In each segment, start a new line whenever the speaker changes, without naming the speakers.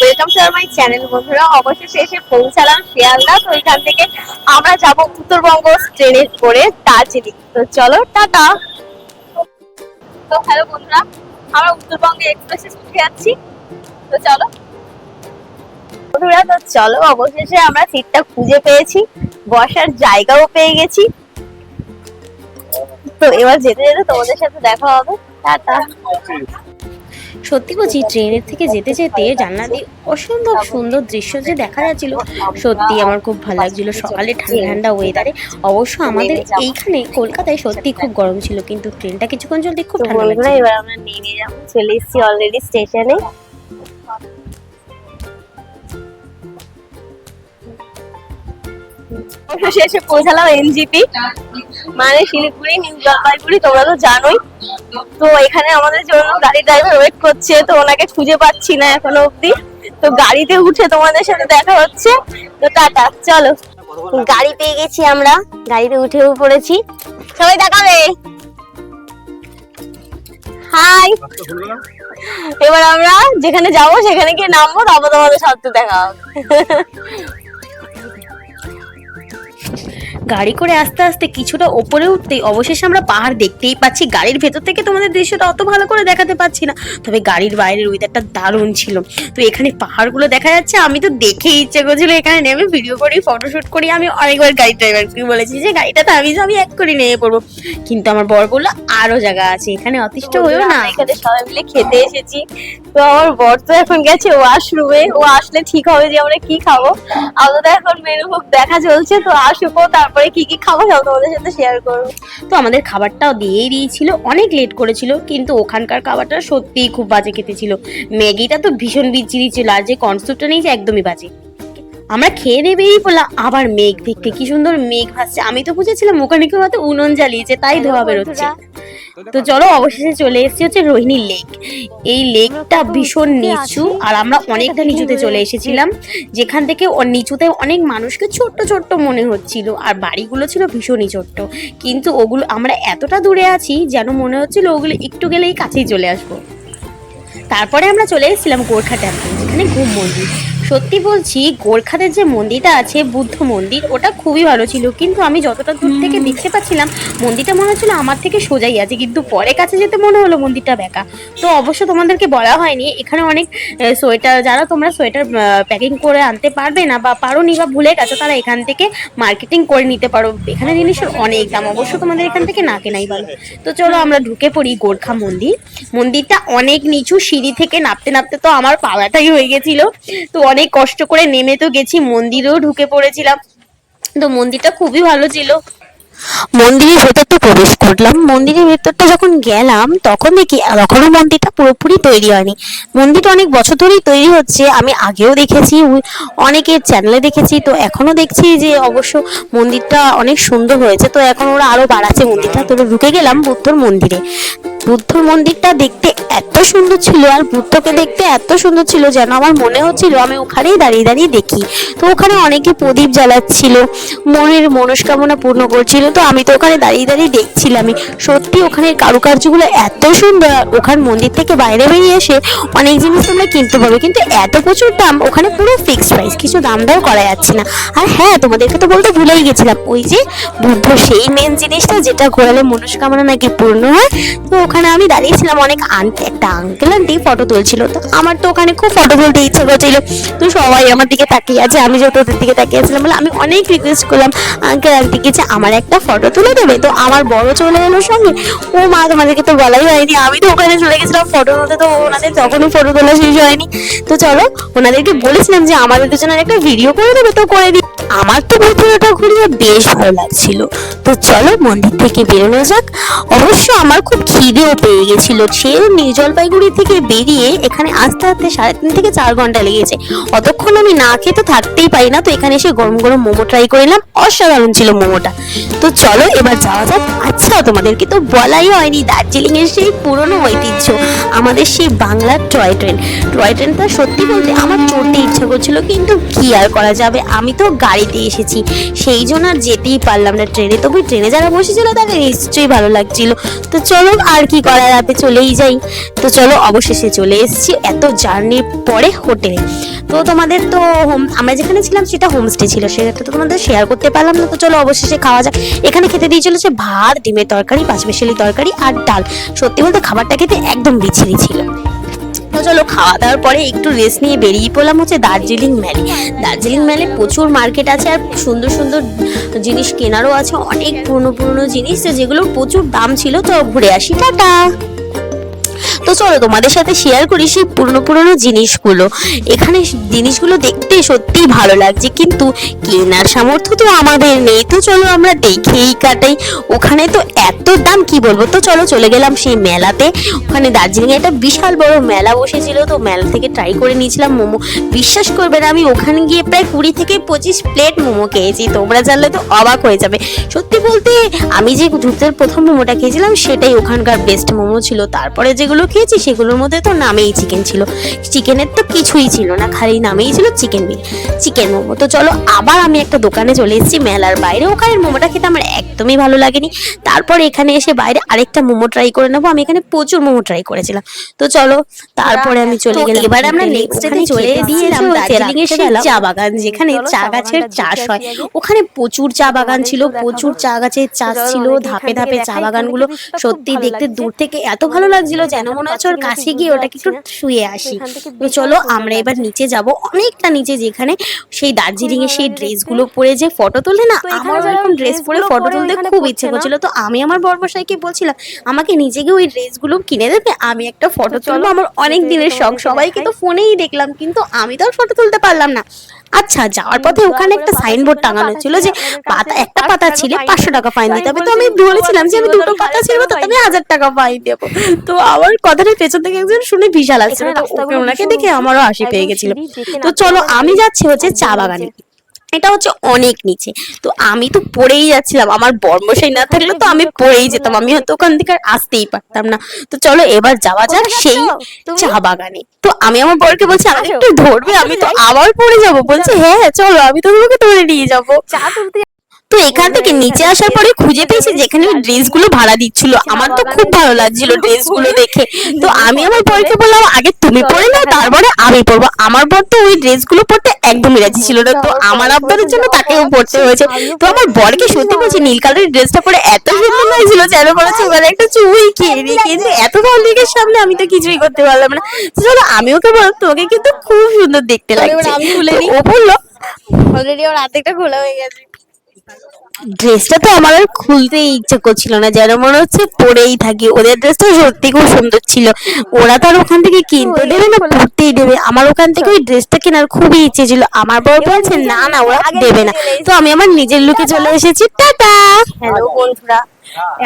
Welcome to my channel বন্ধুরা। পৌঁছালাম শিয়ালদা। তো এখান থেকে আমরা যাব উত্তরবঙ্গ ট্রেনে করে দার্জিলিং। তো চলো, টাটা। তো হ্যালো বন্ধুরা, আমরা উত্তরবঙ্গে এক্সপ্রেসে উঠে যাচ্ছি তো চলো। বন্ধুরা, তো চলো, অবশেষে আমরা সিটটা খুঁজে পেয়েছি। বসার জায়গাও পেয়ে গেছি। তো এবার যেতে যেতে তোমাদের সাথে দেখা হবে। টাটা।
সত্যি বলছি ট্রেনের থেকে যেতে যেতে জানলা দিয়ে অসম্ভব সুন্দর দৃশ্য যে দেখা যাচ্ছিল সত্যি আমার খুব ভালো লাগছিল। সকালে ঠান্ডা ঠান্ডা ওয়েদারে অবশ্য আমাদের এইখানে কলকাতায় সত্যি খুব গরম ছিল কিন্তু ট্রেনটা কিছুক্ষণ চলতে খুব ঠান্ডা লাগছিল।
এবার আমরা নেমে যাব চলে এসেছি অলরেডি স্টেশনে শেষে পৌঁছালাম এনজিপি। মানে শিলিগুড়ি, নিউ জলপাইগুড়ি, তোমরা তো জানোই। তো এখানে আমাদের জন্য গাড়ি ড্রাইভার ওয়েট করছে, তো ওনাকে খুঁজে পাচ্ছি না এখনও অবধি। তো গাড়িতে উঠে তোমাদের সাথে দেখা হচ্ছে। তো টাটা, চলো। গাড়ি পেয়ে গেছি আমরা, গাড়িতে উঠেও পড়েছি। সবাই দেখাবে হাই। এবার আমরা যেখানে যাব সেখানে গিয়ে নামবো, তারপর তোমাদের সাথে দেখা হবে।
গাড়ি করে আস্তে আস্তে কিছুটা ওপরে উঠতেই অবশেষে আমরা পাহাড় দেখতেই পাচ্ছি। গাড়ির ভেতর থেকে তোমাদের দৃশ্যটা অত ভালো করে দেখাতে পাচ্ছি না। তবে গাড়ির বাইরের ওয়েদারটা দারুণ ছিল। তো এখানে পাহাড়গুলো দেখা যাচ্ছে আমি তো দেখে ইচ্ছে করছিল এখানে নেমে ভিডিও করি ফটোশ্যুট করি। আমি অনেকবার গাড়ি ড্রাইভারকে বলেছি যে গাড়িটা তো আমি আমি এক করে নিয়ে পড়ব কিন্তু আমার বর বলল আরও জায়গা আছে এখানে অতিষ্ঠ হয়েও না।
এখানে সবাই মিলে খেতে এসেছি। তো আমার বর তো এখন গেছে ওয়াশরুমে ও আসলে ঠিক হবে যে আমরা কি খাব? আপাতত এখন মেনু দেখা চলছে তো আসুকো তারপরে কি কি খাবার হবে তোমাদের সাথে শেয়ার করব।
তো আমাদের খাবারটাও দিয়েই দিয়েছিল। অনেক লেট করেছিল, কিন্তু ওখানকার খাবারটা সত্যিই খুব বাজে খেতে ছিল। ম্যাগিটা তো ভীষণ বিচ্ছিরি ছিল, আর যে কনসেপ্টটা নিয়েছে একদমই বাজে। আমরা খেয়ে দিয়ে বেরিয়ে পড়লাম আবার মেঘ দেখতে কি সুন্দর মেঘ ভাসছে। আমি তো বুঝেছিলাম ওখানে কেউ হয়তো উনুন জ্বালিয়েছে তাই ধোয়া বেরোচ্ছে। তো চলো অবশেষে চলে এসেছি হচ্ছে রোহিণী লেক। এই লেকটা ভীষণ নিচু আর আমরা অনেকটা নিচুতে চলে এসেছিলাম যেখান থেকে নিচুতে অনেক মানুষকে ছোট্ট ছোট্ট মনে হচ্ছিল আর বাড়িগুলো ছিল ভীষণই ছোট্ট। কিন্তু ওগুলো আমরা এতটা দূরে আছি যেন মনে হচ্ছিল ওগুলো একটু গেলেই কাছেই চলে আসব। তারপরে আমরা চলে এসেছিলাম গোর্খা টেম্পল যেখানে ঘুম মন্দির। সত্যি বলছি গোর্খাদের যে মন্দিরটা আছে বুদ্ধ মন্দির ওটা খুবই ভালো ছিল। কিন্তু আমি যতটা দূর থেকে দেখতে পাচ্ছিলাম মন্দিরটা মনে হচ্ছিল আমার থেকে সোজাই আছে কিন্তু পরে কাছে যেতে মনে হলো মন্দিরটা বেকা। তো অবশ্য তোমাদেরকে বলা হয়নি এখানে অনেক সোয়েটার যারা তোমরা সোয়েটার প্যাকিং করে আনতে পারবে না বা পারো নি বা ভুলে গেছো তারা এখান থেকে মার্কেটিং করে নিতে পারো। এখানে জিনিসের অনেক দাম অবশ্য তোমাদের এখান থেকে না কেনাই ভালো। তো চলো আমরা ঢুকে পড়ি গোর্খা মন্দির। মন্দিরটা অনেক নিচু সিঁড়ি থেকে নামতে নামতে তো আমার পা ব্যথাই হয়ে গেছিল। তো অনেক কষ্ট করে নেমে তো গেছি মন্দিরেও ঢুকে পড়েছিলাম। তো মন্দিরটা খুবই ভালো ছিল। মন্দিরের ভেতরটা প্রবেশ করলাম। মন্দিরের ভেতরটা যখন গেলাম, তখন দেখি, তখনও মন্দিরটা পুরোপুরি তৈরি হয়নি। মন্দিরটা অনেক বছর ধরেই তৈরি হচ্ছে। আমি আগেও দেখেছি অনেকের চ্যানেলে দেখেছি। তো এখনও দেখছি যে অবশ্য মন্দিরটা অনেক সুন্দর হয়েছে। তো এখন ওরা আরও বাড়াচ্ছে মন্দিরটা। তো ঢুকে গেলাম বুদ্ধর মন্দিরে। বুদ্ধর মন্দিরটা দেখতে এত সুন্দর ছিল আর বুদ্ধকে দেখতে এত সুন্দর ছিল যেন আমার মনে হচ্ছিল আমি ওখানেই দাঁড়িয়ে দাঁড়িয়ে দেখি। তো ওখানে অনেকে প্রদীপ জ্বালাচ্ছিল, মনের মনস্কামনা পূর্ণ করছিল। তো আমি তো ওখানে দাঁড়িয়ে দাঁড়িয়ে দেখছিলামই। সত্যি ওখানে কারুকার্যগুলো এত সুন্দর। ওখান মন্দির থেকে বাইরে বেরিয়ে এসে অনেক জিনিস তোমরা কিনতে পারবে। কিন্তু এত প্রচুর দাম, ওখানে পুরো ফিক্সড প্রাইস কিছু দাম দাও করা যাচ্ছে না। আর হ্যাঁ তোমাদেরকে তো বলতে ভুলেই গেছিলাম, ওই যে বুদ্ধ সেই মেন জিনিসটা যেটা ঘোরালে মনস্কামনা নাকি পূর্ণ হয়। তো ওখানে আমি দাঁড়িয়েছিলাম, অনেক আন্টি একটা আঙ্কেল আন্টি ফটো তুলছিল। তো আমার তো ওখানে খুব ফটো তুলতে ইচ্ছে করছিল। তো সবাই আমার দিকে তাকিয়ে আছে, আমি যেহেতু ওদের দিকে তাকিয়ে আছিলাম বলে আমি অনেক রিকোয়েস্ট করলাম আঙ্কেল আন্টিকে যে আমার একটা ফটো তুলে দেবে? তো আমার বড় চলে গেলো সঙ্গে। ও মা, তোমাদেরকে তো বলাই হয়নি। আমি তো ওখানে চলে গেছিলাম ফটো তুলতে, তো ওনাদের তখনই ফটো তোলা শেষ হয়নি। তো চলো, ওনাদেরকে বলেছিলাম যে আমাদের দুজনের একটা ভিডিও করে দেবে, তো করে দিই। আমার তো ভিডিওটা ঘুরিয়ে বেশ ভালো লাগছিল। তো চলো মন্দির থেকে বেরোনো যাক। অবশ্য আমার খুব খিদেও পেয়ে গেছিল। সে নিউ জলপাইগুড়ি থেকে বেরিয়ে এখানে আসতে আসতে সাড়ে তিন থেকে চার ঘণ্টা লেগেছে। অতক্ষণ আমি না খেয়ে তো থাকতেই পারি না। তো এখানে এসে গরম গরম মোমো ট্রাই করলাম অসাধারণ ছিল মোমোটা। তো চলো এবার যাওয়া যাক। আচ্ছা তোমাদেরকে তো বলাই হয়নি। দার্জিলিং এর সেই পুরনো ঐতিহ্য, আমাদের সেই বাংলার টয় ট্রেন। টয় ট্রেনটা সত্যি বলতে আমার চড়তে ইচ্ছা করছিল, কিন্তু কি আর করা যাবে? আমি তো গাড়িতে এসেছি। সেই জন্য আর যেতেই পারলাম না ট্রেনে। তবু ট্রেনে যারা বসেছিল তাদের নিশ্চয়ই ভালো লাগছিল। তো চলো আর কি করা যাবে চলেই যাই। তো চলো অবশেষে চলে এসেছি এত জার্নির পরে হোটেলে। তো তোমাদের তো হোম, আমরা যেখানে ছিলাম সেটা হোমস্টে ছিল। সেটা তো তোমাদের শেয়ার করতে পারলাম না। তো চলো অবশেষে খাওয়া যাক। এখানে খেতে দিয়ে চলেছে ভাত, ডিমের তরকারি, পাঁচমিশালি তরকারি আর ডাল। সত্যি বলতে খাবারটা খেতে একদম বিচ্ছিরি ছিল। তো চলো খাওয়া দাওয়ার পরে একটু রেস্ট নিয়ে বেরিয়ে পড়লাম হচ্ছে দার্জিলিং ম্যালে দার্জিলিং ম্যালে প্রচুর মার্কেট আছে আর সুন্দর সুন্দর জিনিস কেনারও আছে, অনেক পুরনো পুরনো জিনিস যেগুলো যেগুলোর প্রচুর দাম ছিল, তো ঘুরে আসি। টাটা! চলো তোমাদের সাথে শেয়ার করি সেই পুরনো পুরনো জিনিসগুলো। এখানে জিনিসগুলো দেখতে সত্যিই ভালো লাগছে, কিন্তু কেনার সামর্থ্য তো আমাদের নেই। তো চলো আমরা দেখেই কাটাই। ওখানে তো এত দাম, কি বলব? তো চলো চলে গেলাম সেই মেলাতে। ওখানে দার্জিলিংয়ে একটা বিশাল বড় মেলা বসেছিল, তো মেলা থেকে ট্রাই করে নিয়েছিলাম মোমো। বিশ্বাস করবে না, আমি ওখানে গিয়ে প্রায় কুড়ি থেকে পঁচিশ প্লেট মোমো খেয়েছি। তোমরা জানলে তো অবাক হয়ে যাবে। সত্যি বলতে, আমি যে জুতের প্রথম মোমোটা খেয়েছিলাম, সেটাই ওখানকার বেস্ট মোমো ছিল। তারপরে যেগুলো খেয়েছি সেগুলোর মধ্যে তো নামেই চিকেন ছিল। চিকেনের তো কিছুই ছিল না খালি নামেই ছিল চিকেন মিল চিকেন মোমো। তো চলো আবার আমি একটা দোকানে চলে এসেছি মেলার বাইরে। ওখানের মোমোটা খেতে আমার একদমই ভালো লাগেনি। তারপর এখানে এসে বাইরে আরেকটা মোমো ট্রাই করে নেব। আমি এখানে প্রচুর মোমো ট্রাই করেছিলাম। তো চলো তারপরে আমি চলে গেলাম।
এবার আমরা
ওখানে
day
চলে দিয়েছিলাম দার্জিলিং এর সেই চা বাগান যেখানে চা গাছের চাষ হয় ওখানে প্রচুর চা বাগান ছিল প্রচুর চা গাছের চাষ ছিল ধাপে ধাপে চা বাগানগুলো সত্যি দেখতে দূর থেকে এত ভালো লাগছিল যেন মনে
পাচ্ছি
কাছে গিয়ে ওটাকে একটু শুয়ে আসি। তো চলো আমরা এবার নিচে যাব। অনেকটা নিচে যেখানে সেই দার্জিলিং এর সেই ড্রেসগুলো পরে যে ফটো তোলে না আমার ওরকম ড্রেস পরে ফটো তুলতে খুব ইচ্ছে? করছিল। তো আমি আমার বর্মশাইকে বলছিলাম আমাকে নিজে গিয়ে ওই ড্রেসগুলো কিনে দেবে? আমি একটা ফটো তুলবো। আমার অনেক দিনের শখ। সবাইকে তো ফোনেই দেখলাম কিন্তু আমি তো আর ফটো তুলতে পারলাম না। আচ্ছা যাওয়ার পথে ওখানে একটা সাইনবোর্ড টাঙানো ছিল যে পাতা একটা পাতা ছিল পাঁচশো টাকা ফাইন দিতে হবে তো আমি
বলেছিলাম
যে আমি
দুটো পাতা
পাতা
ছিল,
ছিল তো আমি হাজার টাকা ফাইন দেবো। তো আমার কথাটা পেছন থেকে একজন শুনে বিশাল
আসছিল
ওকে ওনাকে দেখে আমারও হাসি পেয়ে গেছিল। তো চলো আমি যাচ্ছি হচ্ছে চা বাগানে। এটা হচ্ছে অনেক নিচে। তো আমি তো পড়েই যাচ্ছিলাম। আমার বর্মশাই না থাকলে তো আমি পড়েই যেতাম। আমি হয়তো ওখান থেকে আর আসতেই পারতাম না। তো চলো এবার যাওয়া যাক সেই চা বাগানে। তো আমি আমার বরকে বলছি আমাকে একটু ধরবে আমি তো আবার পড়ে যাব। বলছে হ্যাঁ হ্যাঁ চলো আমি তো তোমাকে ধরে নিয়ে যাব।
চা তুলতে
তো এখান থেকে নিচে আসার পরে খুঁজে পেয়েছি যেখানে
দার্জিলিং
ড্রেস ভাড়া দিচ্ছিল। আমার তো খুব ভালো লাগছিলগুলো ড্রেসগুলো
পরে
দেখে। তো আমি আমার বরকে বললাম আগে তুমি পরে নাও তারপরে আমি পরবো। আমার বর তো ওই ড্রেসগুলো পরতে একদমই রাজি ছিল না। তো আমার
পরে
জন্য তাকেও
পর
পড়তে হয়েছে। তো আমার বরকে সত্যি বলছি নীল কালারের ড্রেসটা পরে এত সুন্দর লাগছিল যেন মনে হচ্ছে ওখানে একটা চুই খেয়ে কিন্তু এত পাবলিকের সামনে আমি তো কিছুই করতে পারলাম না। চলো আমি ওকে বললাম তোকে কিন্তু খুব সুন্দর দেখতে লাগছে। ও বলল
অলরেডি আমার হাতে খোলা হয়ে গেছে।
ড্রেসটা তো আমার আর খুলতেই ইচ্ছা করছিল না যেন মনে হচ্ছে পরেই থাকি। ওদের ড্রেসটা সত্যি খুব সুন্দর ছিল। ওরা তো আর ওখান থেকে কিনতে দেবে না পরতেই দেবে। আমার ওখান থেকে ওই ড্রেসটা কেনার খুবই ইচ্ছে ছিল। আমার বর বলছে না না ওরা দেবে না। তো আমি আমার নিজের লুকে চলে এসেছি। টাটা!
হ্যালো বন্ধুরা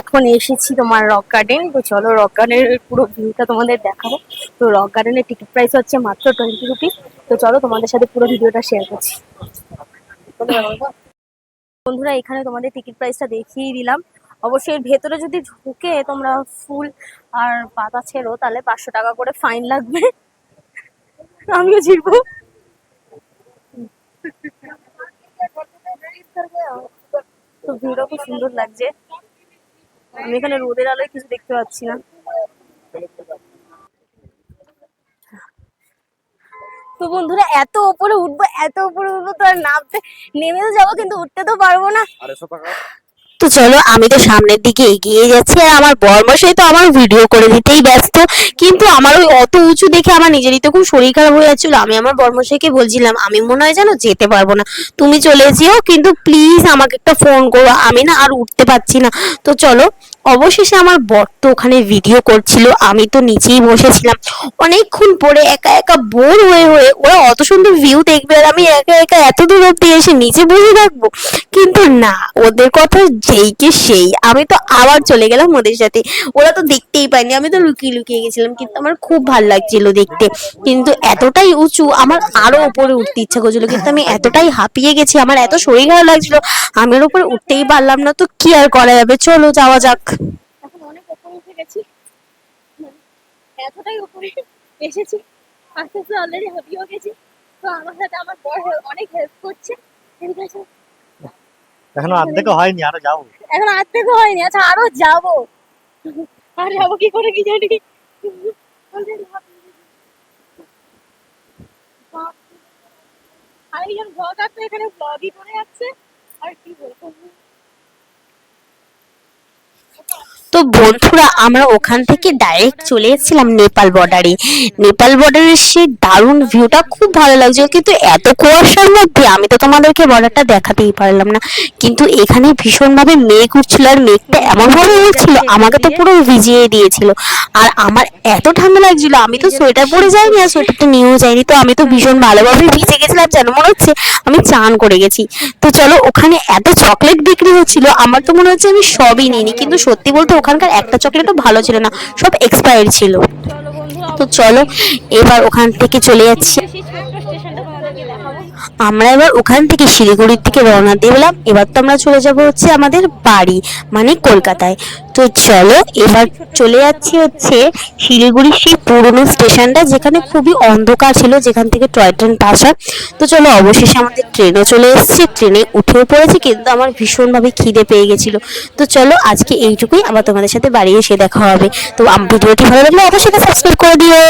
এখন এসেছি তোমার রক গার্ডেন তো চলো রক গার্ডেনের পুরো ভিউটা তোমাদের দেখাবো। তো রক গার্ডেনের টিকিট প্রাইস হচ্ছে মাত্র টোয়েন্টি রুপিস তো চলো তোমাদের সাথে পুরো ভিডিওটা শেয়ার করছি। বন্ধুরা, এখানে তোমাদের টিকিট প্রাইসটা দেখিয়ে দিলাম। অবশ্যই ভেতরে যদি ঢুকে তোমরা ফুল আর পাতা ছেড়ো, তাহলে পাঁচশো টাকা করে ফাইন লাগবে। আমিও ছিড়বো তো ভিউটা খুব সুন্দর লাগছে। আমি এখানে রোদের আলোয় কিছু দেখতে পাচ্ছি না। তো বন্ধুরা এত উপরে উঠবো এত উপরে উঠবো তো আর নামতে নেমে তো যাব কিন্তু উঠতে তো পারব না।
তো চলো আমি তো সামনের দিকে এগিয়ে যাচ্ছি আর আমার বর্মশাই তো আমার ভিডিও করে দিতেই ব্যস্ত। কিন্তু আমার ওই অত উঁচু দেখে আমার নিজেরই তো খুব শরীর খারাপ হয়ে যাচ্ছিল। আমি আমার বর্মশাইকে বলছিলাম আমি মনে হয় জানো যেতে পারব না। তুমি চলে যেও কিন্তু প্লিজ আমাকে একটা ফোন করো। আমি না আর উঠতে পারছি না। তো চলো অবশেষে আমার বর তো ওখানে ভিডিও করছিল, আমি তো নিচেই বসেছিলাম। অনেকক্ষণ পরে একা একা বোর হয়ে হয়ে ওরা অত সুন্দর ভিউ দেখবে আর আমি একা একা এত দূর অব্দি এসে নিচে বসে থাকব? কিন্তু না, ওদের কথা যেই কে সেই। আমি তো আবার চলে গেলাম ওদের সাথে। ওরা তো দেখতেই পায়নি। আমি তো লুকিয়ে লুকিয়ে গেছিলাম, কিন্তু আমার খুব ভালো লাগছিল দেখতে। কিন্তু এতটাই উঁচু, আমার আরও উপরে উঠতে ইচ্ছা করছিল, কিন্তু আমি এতটাই হাঁপিয়ে গেছি, আমার এত শরীর খারাপ লাগছিল, আমি ওর উপরে উঠতেই পারলাম না। তো কি আর করা যাবে? চলো যাওয়া যাক।
এখন অনেক উপরে উঠে গেছি। এতটাই উপরে এসেছি আস্তে আস্তে অলরেডি হাঁপিয়েও গেছি। তো আমার সাথে আমার বর অনেক হেল্প করছে। এদিকে এসো।
এখনও অর্ধেক হয়নি আরও যাব।
এখন আর হয়নি আচ্ছা আরও যাব। আর যাব কি করে কি জানি। বাপ আরেকজন ব্লগার তো এখানে ব্লগই করে যাচ্ছে। আর কি বলব? Okay.
তো বন্ধুরা, আমরা ওখান থেকে ডাইরেক্ট চলে এসেছিলাম নেপাল বর্ডারে নেপাল বর্ডারের সেই দারুণ ভিউটা খুব ভালো লাগছিল, কিন্তু এত কুয়াশার মধ্যে আমি তো তোমাদেরকে বর্ডারটা দেখাতেই পারলাম না। কিন্তু এখানে ভীষণভাবে মেঘ উঠছিল আর মেঘটা এমনভাবে উঠছিল, আমাকে তো পুরো ভিজিয়ে দিয়েছিল। আর আমার এত ঠান্ডা লাগছিল, আমি তো সোয়েটার পরে যাইনি আর সোয়েটারটা নিয়েও যাইনি, তো আমি তো ভীষণ ভালোভাবে ভিজে গেছিলাম যেন মনে হচ্ছে আমি চান করে গেছি। তো চলো, ওখানে এত চকলেট বিক্রি হচ্ছিল, আমার তো মনে হচ্ছে আমি সবই নিইনি, কিন্তু সত্যি বলতে ওখানকার একটা চকলেটও ভালো ছিল না, সব এক্সপায়ার ছিল। তো চলো, এবার ওখান থেকে চলে যাচ্ছি
সেই ছোট্ট স্টেশনটা তোমাদেরকে দেখাবো
আমরা এবার ওখান থেকে শিলিগুড়ির দিকে রওনা দিলাম এবার তো আমরা চলে যাব হচ্ছে আমাদের বাড়ি মানে কলকাতায়। তো চলো, এবার চলে যাচ্ছি হচ্ছে শিলিগুড়ির সেই পুরনো স্টেশনটা, যেখানে খুবই অন্ধকার ছিল, যেখান থেকে টয় ট্রেন পাস হয়। তো চলো, অবশেষে আমাদের ট্রেনও চলে এসেছে। ট্রেনে উঠেও পড়েছে, কিন্তু আমার ভীষণভাবে খিদে পেয়ে গেছিল। তো চলো, আজকে এইটুকুই। আবার তোমাদের সাথে বাড়ি এসে দেখা হবে। তো ভিডিওটি ভালো লাগলে অবশ্যই সাবস্ক্রাইব করে দিও।